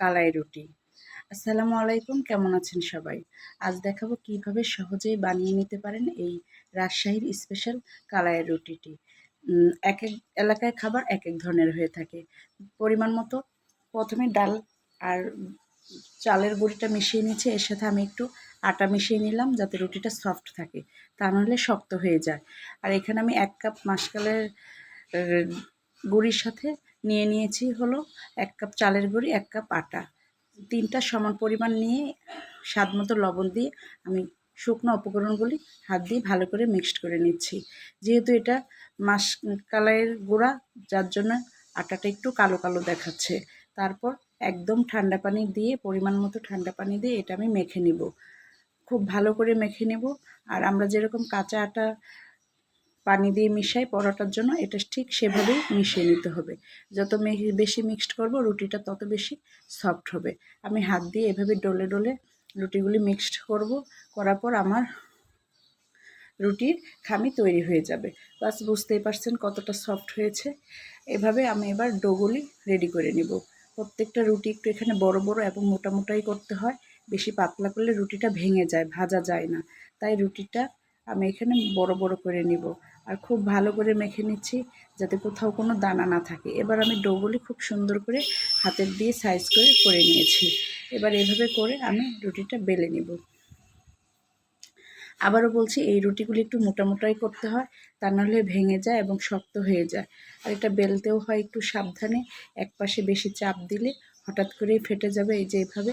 কালাই রুটি। আসসালামু আলাইকুম, কেমন আছেন সবাই? আজ দেখাবো কীভাবে সহজেই বানিয়ে নিতে পারেন এই রাজশাহীর স্পেশাল কালাই রুটিটি। এক এক এলাকায় খাবার এক এক ধরনের হয়ে থাকে। পরিমাণ মতো প্রথমে ডাল আর চালের গুঁড়িটা মিশিয়ে নিচ্ছি, এর সাথে আমি একটু আটা মিশিয়ে নিলাম যাতে রুটিটা সফট থাকে। তা নাহলে শক্ত হয়ে যায়। আর এখানে আমি এক কাপ মাসকালের গুঁড়ির সাথে নিয়ে নিয়েছি হলো এক কাপ চালের গুঁড়ি, এক কাপ আটা। তিনটা সমান পরিমাণ নিয়ে স্বাদ মতো লবণ দিয়ে আমি শুকনো উপকরণগুলি হাত দিয়ে ভালো করে মিক্সড করে নিচ্ছি। যেহেতু এটা মাস কালারের গুঁড়া, যার জন্য আটাটা একটু কালো কালো দেখাচ্ছে। তারপর একদম ঠান্ডা পানি দিয়ে, পরিমাণ মতো ঠান্ডা পানি দিয়ে এটা আমি মেখে নিব। খুব ভালো করে মেখে নেব। আর আমরা যেরকম কাঁচা আটা পানি দিয়ে মিশাই পরোটার জন্য এটা ঠিক সেভাবেই মিশিয়ে নিতে হবে। যত বেশি মিক্সড করব, রুটিটা তত বেশি সফট হবে। আমি হাত দিয়ে এভাবে ডলে ডলে রুটিগুলি মিক্সড করব, করার পর আমার রুটির খামি তৈরি হয়ে যাবে। বাস বুঝতেই পারছেন কতটা সফট হয়েছে। এভাবে আমি এবার ডোগুলি রেডি করে নিব। প্রত্যেকটা রুটি একটু এখানে বড় বড় এবং মোটা মোটাই করতে হয়। বেশি পাতলা করলে রুটিটা ভেঙে যায়, ভাজা যায় না। তাই রুটিটা আমি এখানে বড় বড় করে নিব। আর খুব ভালো করে মেখে নিচ্ছি যাতে কোথাও কোনো দানা না থাকে। এবার আমি ডোগুলি খুব সুন্দর করে হাতের দিয়ে সাইজ করে করে নিয়েছি। এবার এভাবে করে আমি রুটিটা বেলে নিব। আবারও বলছি, এই রুটিগুলি একটু মোটা, মোটাই করতে হয়, তা নাহলে ভেঙে যায় এবং শক্ত হয়ে যায়। আর এটা বেলতেও হয় একটু সাবধানে এক পাশে বেশি চাপ দিলে হঠাৎ করেই ফেটে যাবে। এই যে এভাবে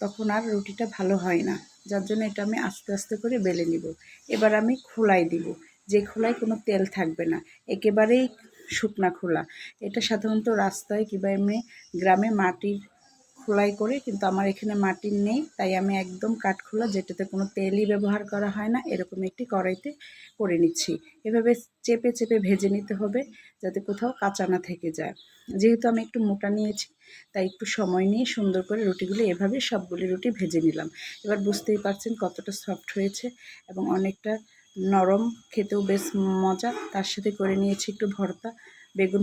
তখন আর রুটিটা ভালো হয় না। যার জন্য এটা আমি আস্তে আস্তে করে বেলে নিব। এবার আমি খোলাই দিব। যে খোলায় কোনো তেল থাকবে না। একেবারেই শুকনা খোলা। এটা সাধারণত রাস্তায় কিংবা এমনি গ্রামে মাটির খোলাই করে, কিন্তু আমার এখানে মাটির নেই, তাই আমি একদম কাঠখোলা, যেটাতে কোনো তেলই ব্যবহার করা হয় না, এরকম একটি কড়াইতে করে নিচ্ছি। এভাবে চেপে চেপে ভেজে নিতে হবে, যাতে কোথাও কাঁচা না থেকে যায়। যেহেতু আমি একটু মোটা নিয়েছি, তাই একটু সময় নিয়ে সুন্দর করে রুটিগুলি এভাবে সবগুলি রুটি ভেজে নিলাম। এবার বুঝতেই পারছেন কতটা সফট হয়েছে এবং অনেকটা নরম, খেতেও বেশ মজা। তার সাথে করে নিয়েছি একটু ভর্তা, বেগুন